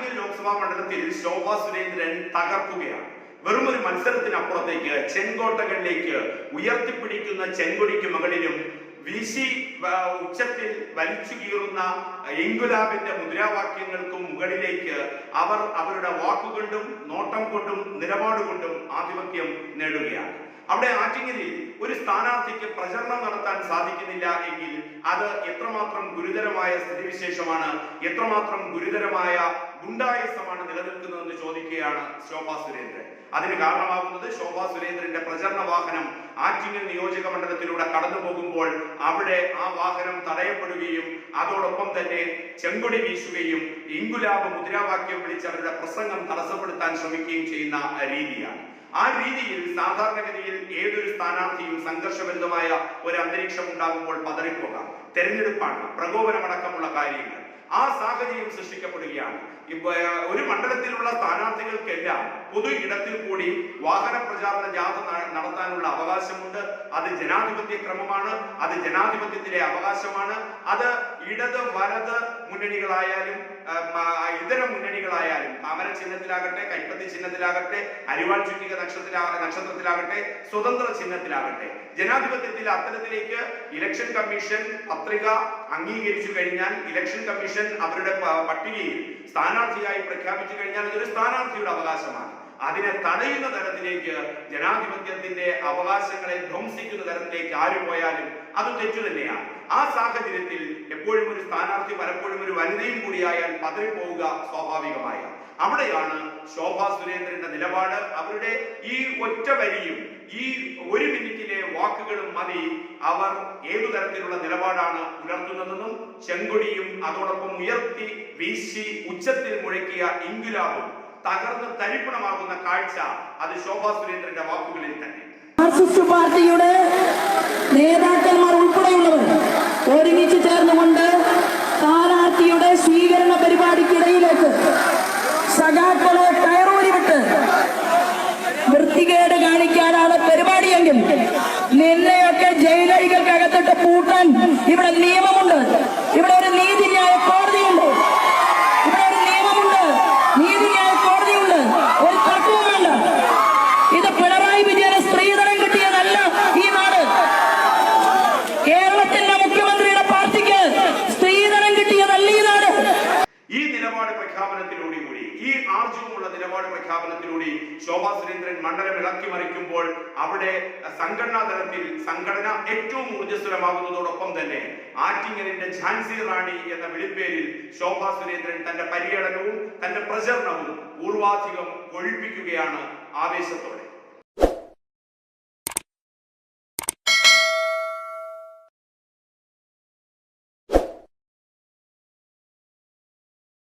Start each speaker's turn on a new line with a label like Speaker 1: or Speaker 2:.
Speaker 1: ആറ്റിങ്ങൽ ലോക്സഭാ മണ്ഡലത്തിൽ ശോഭാ സുരേന്ദ്രൻ തകർക്കുകയാണ്. വെറും ഒരു മത്സരത്തിനപ്പുറത്തേക്ക് ചെങ്കോട്ടകളിലേക്ക് ഉയർത്തിപ്പിടിക്കുന്ന ചെങ്കൊടിക്ക് മകളിലും വീശി ഉച്ചത്തിൽ വലിച്ചു കീറുന്ന എങ്കുലാബിന്റെ മുദ്രാവാക്യങ്ങൾക്കും മുകളിലേക്ക് അവർ അവരുടെ വാക്കുകൊണ്ടും നോട്ടം കൊണ്ടും നിലപാടുകൊണ്ടും ആധിപത്യം നേടുകയാണ്. അവിടെ ആറ്റിങ്ങലിൽ ഒരു സ്ഥാനാർത്ഥിക്ക് പ്രചരണം നടത്താൻ സാധിക്കുന്നില്ല എങ്കിൽ അത് എത്രമാത്രം ഗുരുതരമായ സ്ഥിതിവിശേഷമാണ് എത്രമാത്രം ഗുരുതരമായ ഗുണ്ടായുസമാണ് നിലനിൽക്കുന്നതെന്ന് ചോദിക്കുകയാണ് ശോഭാ സുരേന്ദ്രൻ. അതിന് കാരണമാകുന്നത് ശോഭാ സുരേന്ദ്രന്റെ പ്രചരണ വാഹനം ആറ്റിങ്ങൽ നിയോജക മണ്ഡലത്തിലൂടെ കടന്നു പോകുമ്പോൾ അവിടെ ആ വാഹനം തടയപ്പെടുകയും അതോടൊപ്പം തന്നെ ചെങ്കൊടി വീശുകയും ഇങ്കുലാബ് മുദ്രാവാക്യം വിളിച്ച് അവരുടെ പ്രസംഗം തടസ്സപ്പെടുത്താൻ ശ്രമിക്കുകയും ചെയ്യുന്ന രീതിയാണ്. ആ രീതിയിൽ സാധാരണഗതിയിൽ ഏതൊരു സ്ഥാനാർത്ഥിയും സംഘർഷഭരിതമായ ഒരു അന്തരീക്ഷം ഉണ്ടാകുമ്പോൾ പതറിപ്പോകാം. തെരഞ്ഞെടുപ്പാണ് പ്രകോപനമടക്കമുള്ള കാര്യങ്ങൾ. ആ സാഹചര്യം സൃഷ്ടിക്കപ്പെടുകയാണ്. ഒരു മണ്ഡലത്തിലുള്ള സ്ഥാനാർത്ഥികൾക്കെല്ലാം പൊതു ഇടത്തിൽ കൂടി വാഹന പ്രചാരണ ജാഥ നടത്താനുള്ള അവകാശമുണ്ട്. അത് ജനാധിപത്യ ക്രമമാണ്. അത് ജനാധിപത്യത്തിലെ അവകാശമാണ്. അത് ഇടത് വലത് മുന്നണികളായാലും ഇതര മുന്നണികളായാലും താമര ചിഹ്നത്തിലാകട്ടെ കൈപ്പത്തി ചിഹ്നത്തിലാകട്ടെ അരിവാൾ ചുറ്റിക നക്ഷത്രത്തിലാ നക്ഷത്രത്തിലാകട്ടെ സ്വതന്ത്ര ചിഹ്നത്തിലാകട്ടെ ജനാധിപത്യത്തിൽ അത്തരത്തിലേക്ക് ഇലക്ഷൻ കമ്മീഷൻ പത്രിക അംഗീകരിച്ചു കഴിഞ്ഞാൽ ഇലക്ഷൻ കമ്മീഷൻ അവരുടെ പട്ടികയിൽ സ്ഥാനാർത്ഥിയായി പ്രഖ്യാപിച്ചു കഴിഞ്ഞാൽ ഇതൊരു സ്ഥാനാർത്ഥിയുടെ അവകാശമാണ്. അതിനെ തടയുന്ന തരത്തിലേക്ക് ജനാധിപത്യത്തിന്റെ അവകാശങ്ങളെ ധ്വംസിക്കുന്ന തരത്തിലേക്ക് ആര് പോയാലും അത് തെറ്റു തന്നെയാണ്. ആ സാഹചര്യത്തിൽ എപ്പോഴും ഒരു സ്ഥാനാർത്ഥി പലപ്പോഴും ഒരു വനിതയും കൂടിയായാൽ പതറിപ്പോവുക സ്വാഭാവികമായ അവിടെയാണ് ശോഭാ സുരേന്ദ്രന്റെ നിലപാട്. അവരുടെ ഈ ഒറ്റ വരിയും ഈ ഒരു മിനിറ്റിലെ വാക്കുകളും മതി. അവർ ഏതു തരത്തിലുള്ള നിലപാടാണ് പുലർത്തുന്നതെന്നും ചെങ്കൊടിയും അതോടൊപ്പം ഉയർത്തി വീശി ഉച്ചത്തിൽ മുഴക്കിയ ഇങ്കുലാബും തകർന്ന് തരിപ്പണമാകുന്ന കാഴ്ച അത് ശോഭാ സുരേന്ദ്രന്റെ വാക്കുകളിൽ തന്നെ.
Speaker 2: പാർട്ടിയുടെ നേതാക്കന്മാർ ഉൾപ്പെടെയുള്ളവർ ഒരുമിച്ച് ചേർന്നുകൊണ്ട് വൃത്തികേട് കാണിക്കാനാണ് പരിപാടിയെങ്കിൽ നിന്നെയൊക്കെ ജയിലഴികൾക്കകത്തിട്ട് പൂട്ടാൻ ഇവിടെ നിയമമുണ്ട് ഈ
Speaker 1: ആർജവുമുള്ള നിലപാട് പ്രഖ്യാപനത്തിലൂടെ ശോഭാ സുരേന്ദ്രൻ മണ്ഡലം ഇളക്കി മറിക്കുമ്പോൾ അവിടെ സംഘടനാ തലത്തിൽ സംഘടന ഏറ്റവും ഊർജസ്വലമാകുന്നതോടൊപ്പം തന്നെ ആറ്റിങ്ങലിന്റെ ഝാൻസി റാണി എന്ന വിളിപ്പേരിൽ ശോഭാ സുരേന്ദ്രൻ തന്റെ പര്യടനവും തന്റെ പ്രചരണവും പൂർവാധികം ഒഴിപ്പിക്കുകയാണ് ആവേശത്തോടെ.